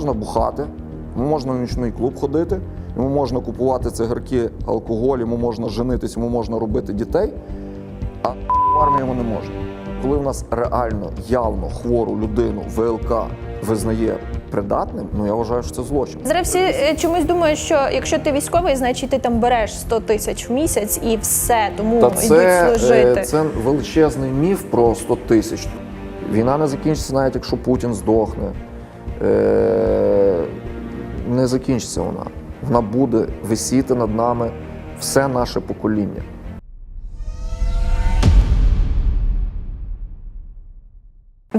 Можна бухати, йому можна в нічний клуб ходити, йому можна купувати цигарки, алкоголь, йому можна женитись, йому можна робити дітей, а в армії йому не можна. Коли в нас реально явно хвору людину ВЛК визнає придатним, ну я вважаю, що це злочин. Зараз всі е, чомусь думають, що якщо ти військовий, значить ти там береш 100 тисяч в місяць і все, тому Та йдуть це, служити. е, це величезний міф про 100 тисяч. Війна не закінчиться, навіть якщо Путін здохне. Е, Не закінчиться вона. Вона буде висіти над нами все наше покоління.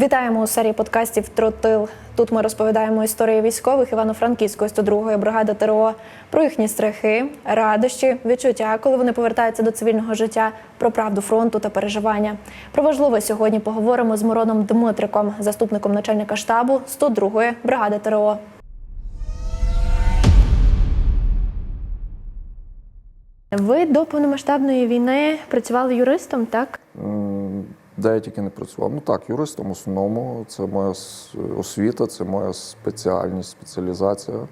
Вітаємо у серії подкастів Тротил. Тут ми розповідаємо історії військових Івано-Франківської 102-ї бригади ТРО про їхні страхи, радощі, відчуття, коли вони повертаються до цивільного життя, про правду фронту та переживання. Про важливе сьогодні поговоримо з Мироном Дмитриком, заступником начальника штабу 102-ї бригади ТРО. Ви до повномасштабної війни працювали юристом, так? Де я тільки не працював. Ну так, юристом в основному. Це моя освіта, це моя спеціальність, спеціалізація.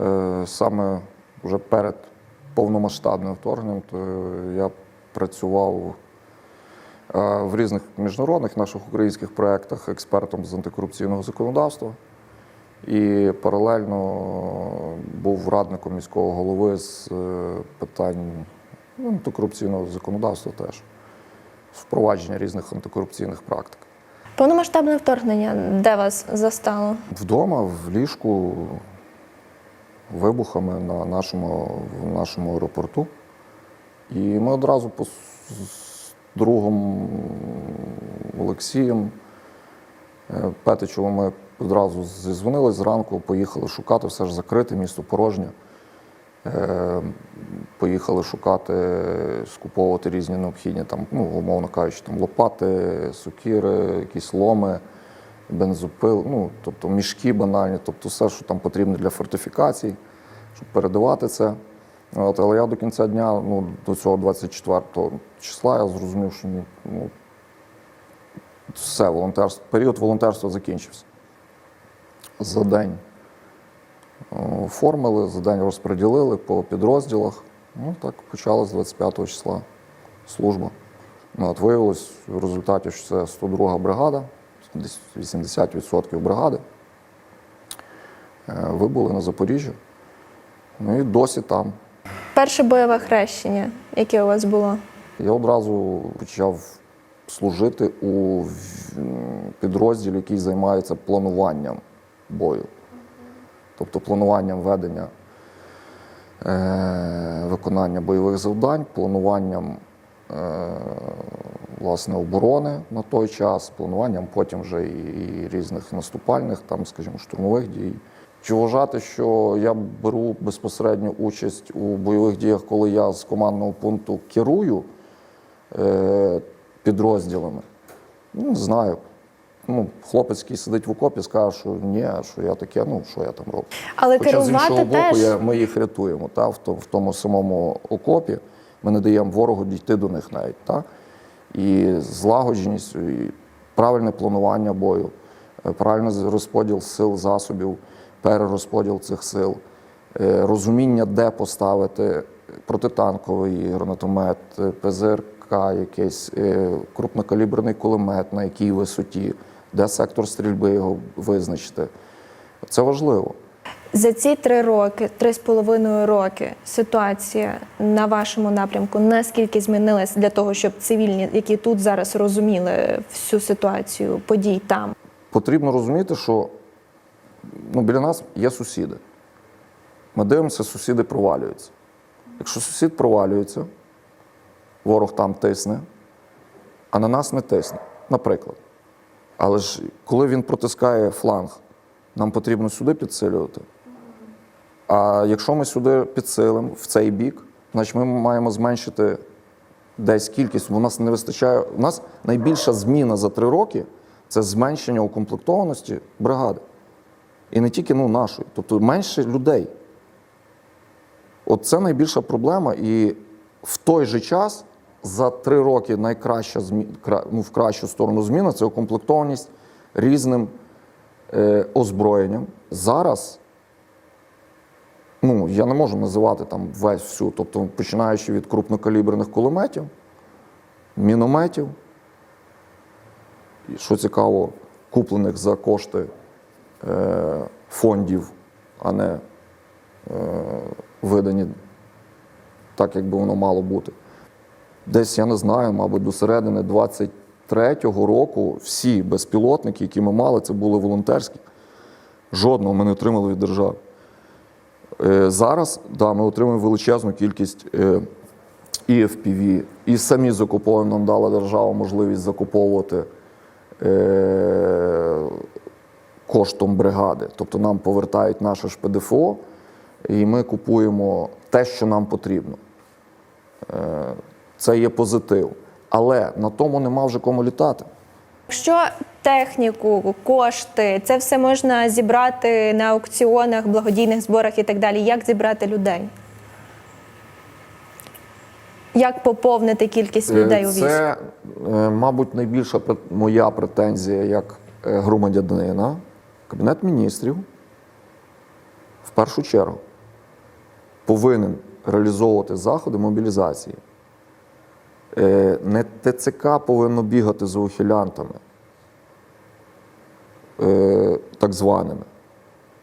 Е, Саме вже перед повномасштабним вторгненням то я працював е, в різних міжнародних наших українських проєктах експертом з антикорупційного законодавства. І паралельно був радником міського голови з е, питань ну, антикорупційного законодавства теж впровадження різних антикорупційних практик. Повномасштабне вторгнення, де вас застало? Вдома, в ліжку, вибухами на нашому, в нашому аеропорту. І ми одразу по, з другом Олексієм е, Петичевим ми одразу зізвонились зранку, поїхали шукати, все ж закрите, місто порожнє. Е, Поїхали шукати, скуповувати різні необхідні, там, ну, умовно кажучи, там, лопати, сокири, якісь ломи, бензопил, ну, тобто мішки банальні, тобто все, що там потрібно для фортифікацій, щоб передавати це. От, але я до кінця дня, ну, до цього 24 числа, я зрозумів, що ну, ну, все, волонтерство, період волонтерства закінчився. За день оформили, за день розподілили по підрозділах. Ну, так почалась 25 числа служба. Ну, от виявилось в результаті, що це 102 бригада, десь 80% бригади. Е, Вибули на Запоріжжі. Ну і досі там. Перше бойове хрещення, яке у вас було? Я одразу почав служити у підрозділі, який займається плануванням бою. Тобто плануванням ведення е, виконання бойових завдань, плануванням е, власне оборони на той час, плануванням потім вже і, і різних наступальних, там, скажімо, штурмових дій. Чи вважати, що я беру безпосередню участь у бойових діях, коли я з командного пункту керую е, підрозділами? Ну, не знаю. Ну, хлопець, який сидить в окопі, скаже, що ні, що я таке, ну що я там роблю. Але Хоча з іншого керувати боку, теж я, ми їх рятуємо та, в, в тому самому окопі. Ми не даємо ворогу дійти до них навіть. Та? І злагодженість, і правильне планування бою, е, правильний розподіл сил, засобів, перерозподіл цих сил, е, розуміння, де поставити протитанковий гранатомет, е, ПЗРК, якийсь крупнокаліберний кулемет, на якій висоті, де сектор стрільби його визначити. Це важливо. за ці три роки, три з половиною роки, ситуація на вашому напрямку наскільки змінилась для того, щоб цивільні, які тут зараз розуміли всю ситуацію подій там, Потрібно розуміти, що ну, біля нас є сусіди. Ми дивимося, сусіди провалюються. Якщо сусід провалюється, ворог там тисне, а на нас не тисне, наприклад. Але ж коли він протискає фланг, нам потрібно сюди підсилювати. А якщо ми сюди підсилимо в цей бік, значить ми маємо зменшити десь кількість. бо У нас не вистачає. У нас найбільша зміна за три роки це зменшення укомплектованості бригади. І не тільки ну, нашої, тобто менше людей. От це найбільша проблема. І в той же час за три роки найкраща ну, в кращу сторону зміна це укомплектованість різним е, озброєнням. Зараз ну, я не можу називати там весь всю, тобто починаючи від крупнокаліберних кулеметів, мінометів, і, що цікаво, куплених за кошти е, фондів, а не е, видані так, як би воно мало бути. Десь я не знаю, мабуть, до середини 23-го року всі безпілотники, які ми мали, це були волонтерські. Жодного ми не отримали від держави. Е, Зараз да, ми отримуємо величезну кількість е, і FPV, і самі закуповуємо, нам дала держава можливість закуповувати е, коштом бригади. Тобто нам повертають наше ж ПДФО, і ми купуємо те, що нам потрібно. Е, Це є позитив. Але на тому нема вже кому літати. Якщо техніку, кошти, це все можна зібрати на аукціонах, благодійних зборах і так далі. Як зібрати людей? Як поповнити кількість людей у війську? Це, е, мабуть, найбільша моя претензія як е, громадянина. Кабінет міністрів в першу чергу повинен реалізовувати заходи мобілізації. Е, Не ТЦК повинно бігати за ухилянтами, е, так званими.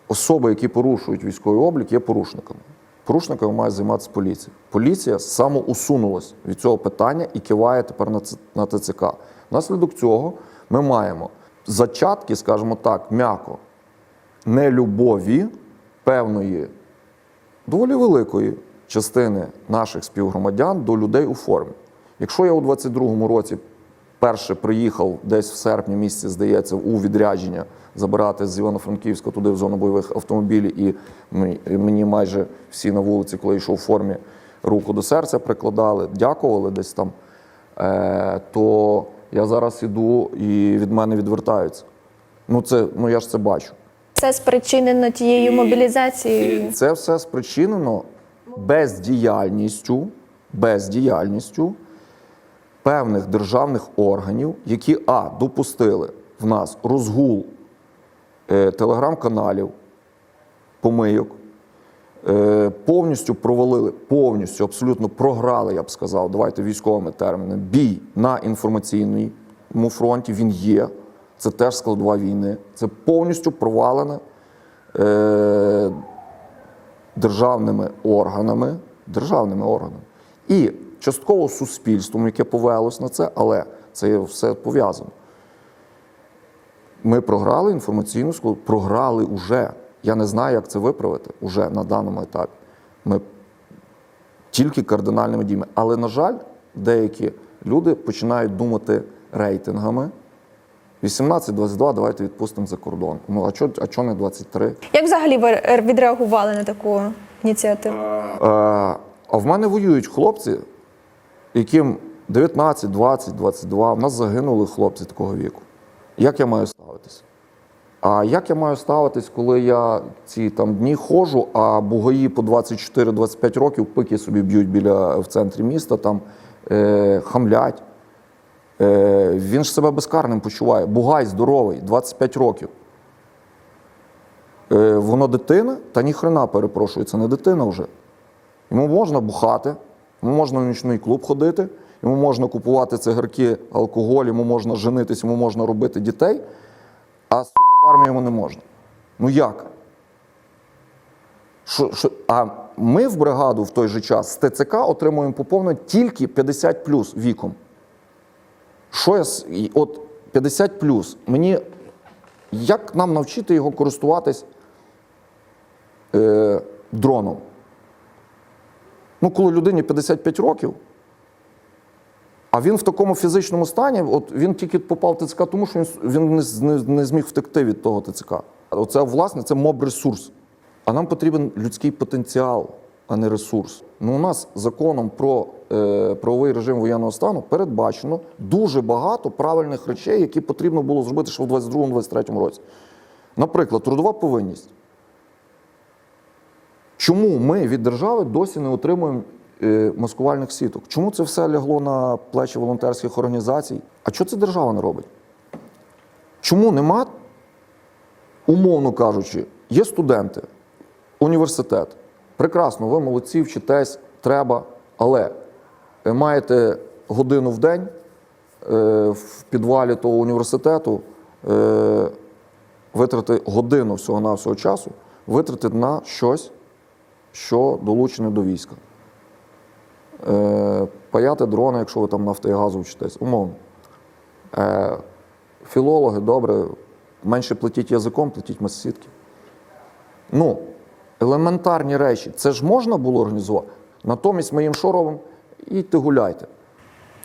Особи, які порушують військовий облік, є порушниками. Порушниками має займатися поліція. Поліція самоусунулась від цього питання і киває тепер на ТЦК. Внаслідок цього ми маємо зачатки, скажімо так, м'яко, нелюбові певної доволі великої частини наших співгромадян до людей у формі. Якщо я у 22-му році перше приїхав десь в серпні місяці, здається, у відрядження забирати з Івано-Франківська туди в зону бойових автомобілів, і мені майже всі на вулиці, коли йшов в формі, руку до серця прикладали, дякували десь там, е, то я зараз іду і від мене відвертаються. Ну, це, ну я ж це бачу. Це спричинено тією мобілізацією. Це все спричинено бездіяльністю, бездіяльністю певних державних органів, які а допустили в нас розгул е, телеграм-каналів, помийок, е, повністю провалили, повністю абсолютно програли, я б сказав, давайте військовими термінами. Бій на інформаційному фронті він є. Це теж складова війни. Це повністю провалене. Е, державними органами, державними органами і частково суспільством, яке повелось на це, але це все пов'язано. Ми програли інформаційну складову, програли уже. Я не знаю, як це виправити уже на даному етапі. Ми тільки кардинальними діями. Але, на жаль, деякі люди починають думати рейтингами. 18-22 давайте відпустимо за кордон. Ну а чого а чо не 23? Як взагалі ви відреагували на таку ініціативу? Е, А в мене воюють хлопці, яким 19, 20, 22. В нас загинули хлопці такого віку. Як я маю ставитися? А як я маю ставитись, коли я ці там дні ходжу, а бугаї по 24-25 років пики собі б'ють біля в центрі міста, там е, хамлять. Е, він ж себе безкарним почуває. Бугай здоровий, 25 років. Е, воно дитина, та ніхрена перепрошую, це не дитина вже. Йому можна бухати, йому можна в нічний клуб ходити, йому можна купувати цигарки, алкоголь, йому можна женитись, йому можна робити дітей, а сука, в армію йому не можна. Ну як? Що, що? А ми в бригаду в той же час з ТЦК отримуємо поповнення тільки 50 плюс віком. Що я от 50 плюс. Мені як нам навчити його користуватись е, дроном? Ну, коли людині 55 років, а він в такому фізичному стані, от він тільки попав в ТЦК, тому що він, не, не, зміг втекти від того ТЦК. Оце, власне, це моб-ресурс. А нам потрібен людський потенціал, а не ресурс. Ну, у нас законом про е, правовий режим воєнного стану передбачено дуже багато правильних речей, які потрібно було зробити ще в 22-23 році. Наприклад, трудова повинність. Чому ми від держави досі не отримуємо е, маскувальних сіток? Чому це все лягло на плечі волонтерських організацій? А що це держава не робить? Чому нема умовно кажучи, є студенти, університет. Прекрасно, ви молодці, вчитесь, треба, але е, маєте годину в день е, в підвалі того університету витрати годину всього-навсього часу, витратити на щось, що долучене до війська. Е, Паяти дрони, якщо ви там нафти і газу вчитесь, умовно. Е, Філологи, добре, менше платіть язиком, платіть масосітки. Ну, елементарні речі. Це ж можна було організувати. Натомість ми їм що? Ідьте гуляйте.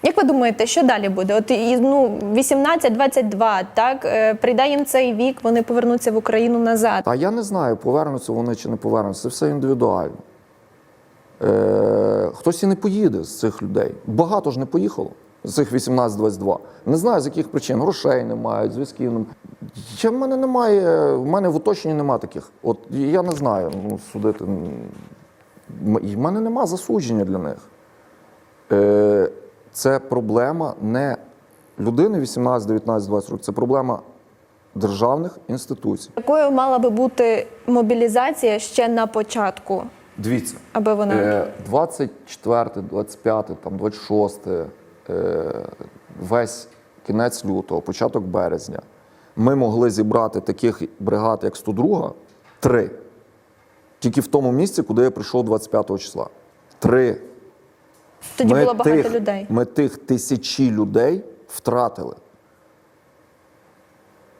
Як ви думаєте, що далі буде? От ну 18-22, так е, прийде їм цей вік, вони повернуться в Україну назад. А я не знаю, повернуться вони чи не повернуться. Це все індивідуально. Е, хтось і не поїде з цих людей. Багато ж не поїхало з цих 18-22. Не знаю, з яких причин. Грошей немає, зв'язків немає. Я, в мене немає, в мене в оточенні немає таких. От я не знаю, ну, судити. І в мене нема засудження для них. Е, це проблема не людини 18, 19, 20 років, це проблема державних інституцій. Якою мала би бути мобілізація ще на початку, Дивіться, аби вона е, 24, 25, там 26, е, весь кінець лютого, початок березня, ми могли зібрати таких бригад, як 102, три. Тільки в тому місці, куди я прийшов 25 числа. Три. Тоді Ми було багато тих, людей. Ми тих тисячі людей втратили.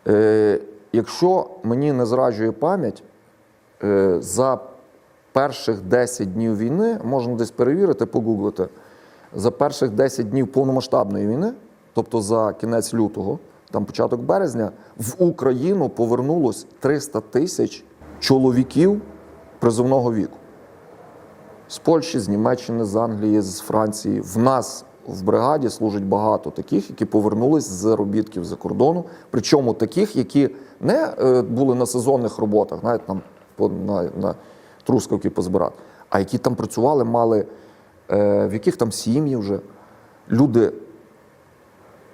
Е, якщо мені не зраджує пам'ять, е, за перших 10 днів війни, можна десь перевірити, погуглити, за перших 10 днів повномасштабної війни, тобто за кінець лютого, там початок березня, в Україну повернулось 300 тисяч чоловіків призовного віку з Польщі, з Німеччини, з Англії, з Франції. В нас в бригаді служить багато таких, які повернулись з заробітків за кордону. Причому таких, які не е, були на сезонних роботах, навіть там на, на трускавки позбирати, а які там працювали, мали е, в яких там сім'ї вже люди,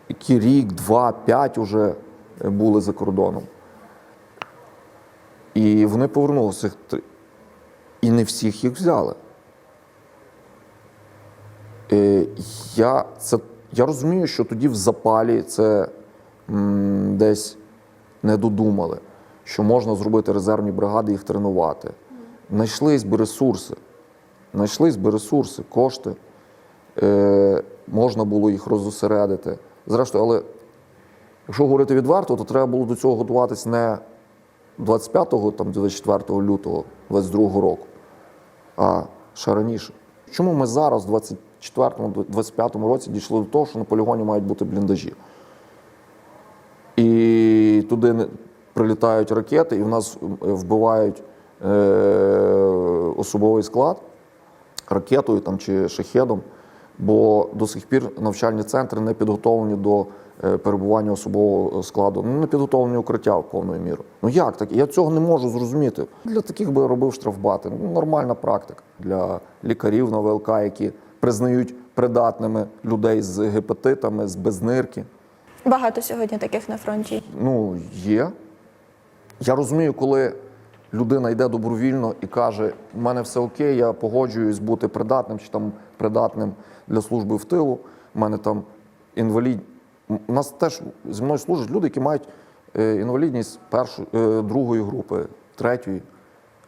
які рік, два, п'ять вже е, були за кордоном. І вони повернулися. І не всіх їх взяли. Е, я, це, я розумію, що тоді в запалі це м, десь не додумали, що можна зробити резервні бригади, їх тренувати. Знайшлись би ресурси, знайшлись би ресурси, кошти. Е, можна було їх розосередити. Зрештою, але якщо говорити відверто, то треба було до цього готуватись не 25-го, там, 24 лютого 22 року, а ще раніше. Чому ми зараз, в 24-25 році, дійшли до того, що на полігоні мають бути бліндажі? І туди прилітають ракети, і в нас е, вбивають е, особовий склад ракетою там, чи шахедом, бо до сих пір навчальні центри не підготовлені до е, перебування особового складу, ну, не підготовлені укриття повною мірою. Ну як так? Я цього не можу зрозуміти. Для таких би робив штрафбати. Ну, нормальна практика для лікарів на ВЛК, які признають придатними людей з гепатитами, з безнирки. Багато сьогодні таких на фронті. Ну, є. Я розумію, коли людина йде добровільно і каже, у мене все окей, я погоджуюсь бути придатним чи там придатним для служби в тилу. У мене там інвалід. У нас теж зі мною служать люди, які мають е, інвалідність першої, е, другої групи, третьої.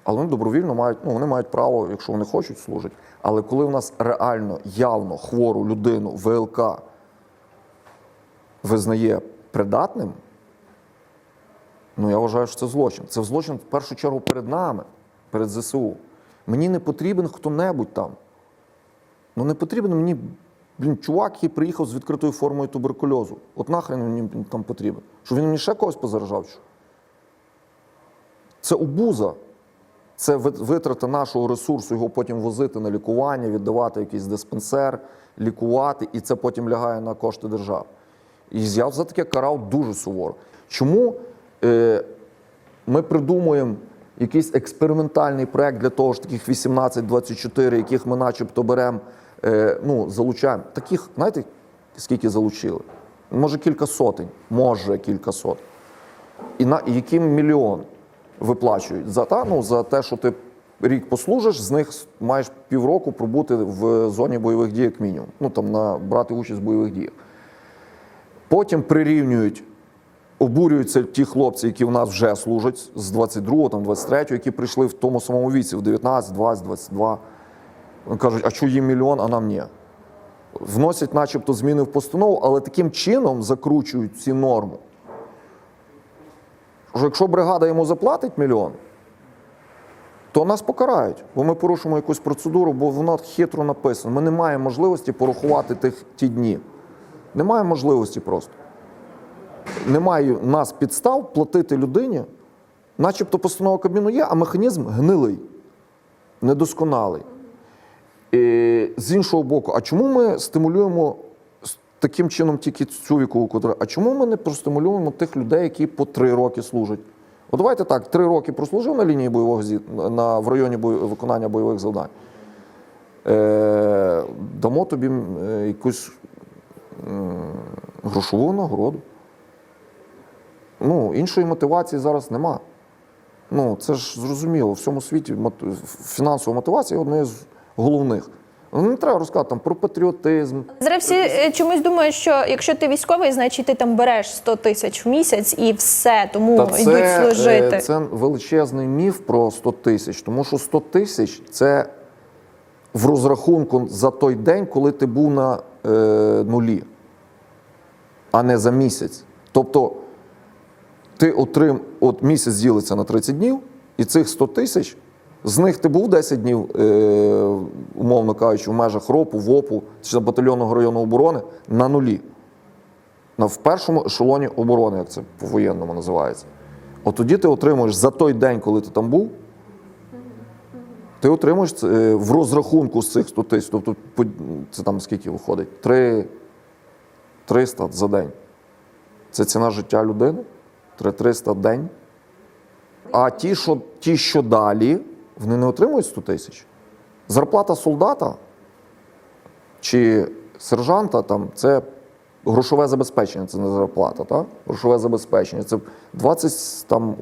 Але вони добровільно мають, ну вони мають право, якщо вони хочуть, служать. Але коли в нас реально явно хвору людину ВЛК визнає придатним, ну я вважаю, що це злочин. Це злочин в першу чергу перед нами, перед ЗСУ. Мені не потрібен хто-небудь там. Ну не потрібен мені блін, чувак, який приїхав з відкритою формою туберкульозу. От нахрен мені там потрібен. Що він мені ще когось позаражав? Це обуза. Це ви- витрата нашого ресурсу, його потім возити на лікування, віддавати якийсь диспансер, лікувати, і це потім лягає на кошти держави. І я за таке карав дуже суворо. Чому е, ми придумуємо якийсь експериментальний проект для того ж таких 18-24, яких ми начебто беремо, е, ну, залучаємо. Таких, знаєте, скільки залучили? Може, кілька сотень, може кілька сотень. І на яким мільйон виплачують за та, ну, за те, що ти рік послужиш, з них маєш півроку пробути в зоні бойових дій, як мінімум. Ну там на брати участь в бойових діях. Потім прирівнюють, обурюються ті хлопці, які в нас вже служать з 22-го, там, 23-го, які прийшли в тому самому віці, в 19, 20, 22. Вони кажуть, а чого їм мільйон, а нам ні. Вносять, начебто, зміни в постанову, але таким чином закручують ці норму. Що якщо бригада йому заплатить мільйон, то нас покарають, бо ми порушимо якусь процедуру, бо воно хитро написано. Ми не маємо можливості порахувати тих, ті дні. Немає можливості просто. Немає нас підстав платити людині, начебто постанова Кабміну є, а механізм гнилий, недосконалий. І, з іншого боку, а чому ми стимулюємо таким чином тільки цю вікову категорію? А чому ми не простимулюємо тих людей, які по три роки служать? От давайте так, три роки прослужив на лінії бойового на, в районі бой... виконання бойових завдань. Е... Дамо тобі е, якусь грошову нагороду. Ну, іншої мотивації зараз нема. Ну, це ж зрозуміло, в всьому світі фінансова мотивація одна з головних. Ну, не треба розказати там про патріотизм. Зараз всі е, чомусь думають, що якщо ти військовий, значить ти там береш 100 тисяч в місяць і все, тому Та йдуть це, служити. е, це величезний міф про 100 тисяч, тому що 100 тисяч це в розрахунку за той день, коли ти був на е, нулі, а не за місяць. Тобто ти отрим, от місяць ділиться на 30 днів, і цих 100 тисяч, з них ти був 10 днів, е, умовно кажучи, в межах РОПу, ВОПу чи батальйонного району оборони на нулі. На в першому ешелоні оборони, як це по-воєнному називається. От тоді ти отримуєш за той день, коли ти там був, ти отримуєш це, в розрахунку з цих 100 тисяч, тобто це там скільки виходить? 3, 300 за день. Це ціна життя людини. 300 в день. А ті, що, ті, що далі, вони не отримують 100 тисяч. Зарплата солдата чи сержанта там це грошове забезпечення, це не зарплата, так? Грошове забезпечення. Це 21,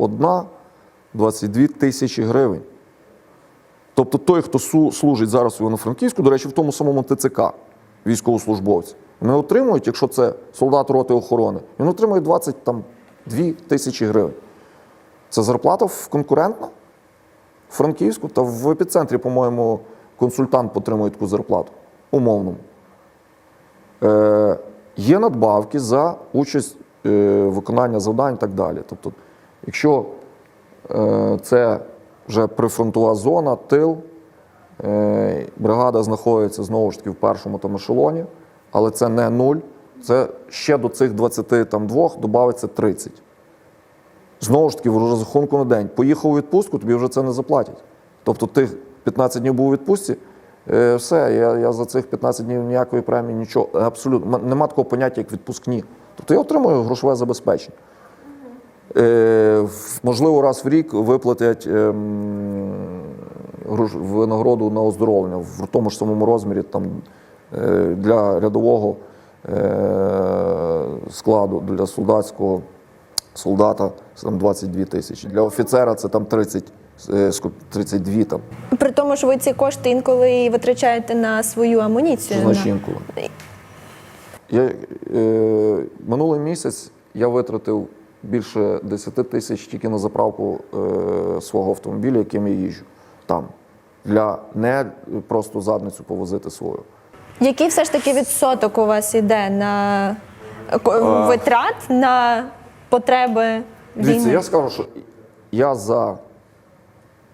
22 тисячі гривень. Тобто той, хто служить зараз у Івано-Франківську, до речі, в тому самому ТЦК, військовослужбовці, вони отримують, якщо це солдат роти охорони, він отримує 22 тисячі гривень. Це зарплата конкурентна Франківську та в епіцентрі, по-моєму, консультант отримує таку зарплату умовному. Е, є надбавки за участь е, виконання завдань і так далі. Тобто, якщо е, це вже прифронтова зона, тил, е, бригада знаходиться знову ж таки в першому там ешелоні, але це не нуль, це ще до цих 22 додається 30. Знову ж таки, в розрахунку на день. Поїхав у відпустку, тобі вже це не заплатять. Тобто ти 15 днів був у відпустці, е, все, я, я за цих 15 днів ніякої премії, нічого. Абсолютно. Нема такого поняття, як відпускні. Тобто я отримую грошове забезпечення. Е, можливо, раз в рік виплатять грош- винагороду на оздоровлення в тому ж самому розмірі там, е, для рядового е, складу, для солдатського солдата це там 22 тисячі. Для офіцера це там 30, е, 32 там, При тому ж ви ці кошти інколи і витрачаєте на свою амуніцію. значить. Я, е, минулий місяць я витратив більше 10 тисяч тільки на заправку е, свого автомобіля, яким я їжджу там. Для не просто задницю повозити свою. Який все ж таки відсоток у вас іде на витрат на потреби Дивіться, війни? я скажу, що я за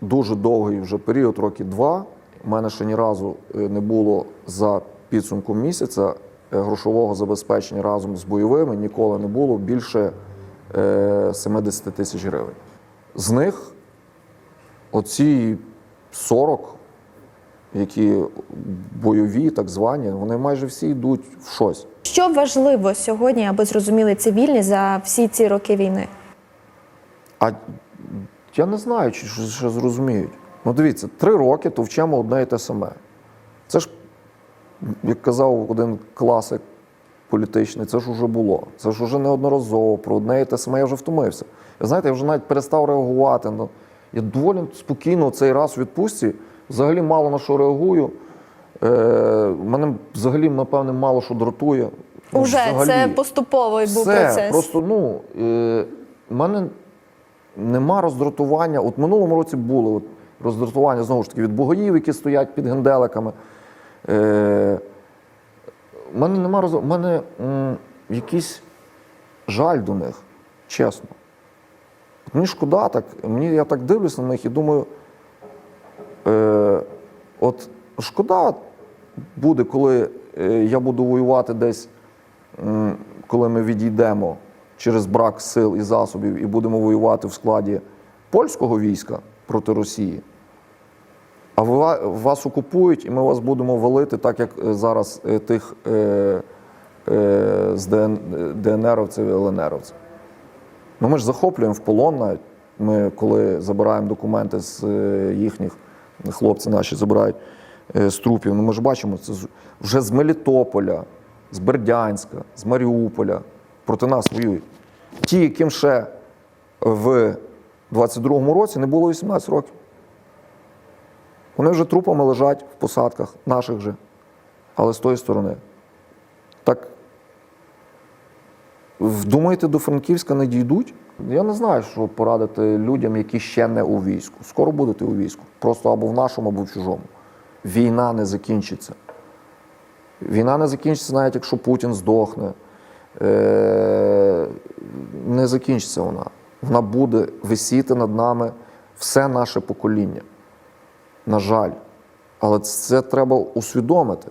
дуже довгий вже період, роки два, у мене ще ні разу е, не було за підсумком місяця е, грошового забезпечення разом з бойовими, ніколи не було більше е, 70 тисяч гривень. З них оці 40, які бойові, так звані, вони майже всі йдуть в щось. Що важливо сьогодні, аби зрозуміли цивільні за всі ці роки війни? А я не знаю, чи ще, зрозуміють. Ну, дивіться, три роки то вчимо одне і те саме. Це ж, як казав один класик політичний, це ж уже було. Це ж уже неодноразово про одне і те саме я вже втомився. Знаєте, я вже навіть перестав реагувати. Ну, я доволі спокійно цей раз у відпустці, взагалі мало на що реагую. Е, мене взагалі, напевне, мало що дратує. Ну, Уже це поступовий був Все, процес. Просто ну, е, мене нема роздратування. От в минулому році було от, роздратування знову ж таки від бугаїв, які стоять під генделиками. Е, мене нема роз... мене м, якийсь жаль до них, чесно. Мені шкода так, мені, я так дивлюся на них і думаю, е, от шкода буде, коли е, я буду воювати десь, коли ми відійдемо через брак сил і засобів і будемо воювати в складі польського війська проти Росії. А вас окупують, і ми вас будемо валити, так як е, зараз е, тих е, е, з ДН, ДНРовців і ЛНРовців. Ну, ми ж захоплюємо в полон навіть. Ми, коли забираємо документи з їхніх, хлопці наші забирають е, з трупів, ну ми ж бачимо, це вже з Мелітополя, з Бердянська, з Маріуполя проти нас воюють. Ті, яким ще в 22-му році не було 18 років. Вони вже трупами лежать в посадках наших же, але з тої сторони. Так в- думаєте, до Франківська не дійдуть? Я не знаю, що порадити людям, які ще не у війську. Скоро будете у війську. Просто або в нашому, або в чужому. Війна не закінчиться. Війна не закінчиться, навіть якщо Путін здохне. Е, Не закінчиться вона. Вона буде висіти над нами все наше покоління. На жаль. Але це треба усвідомити.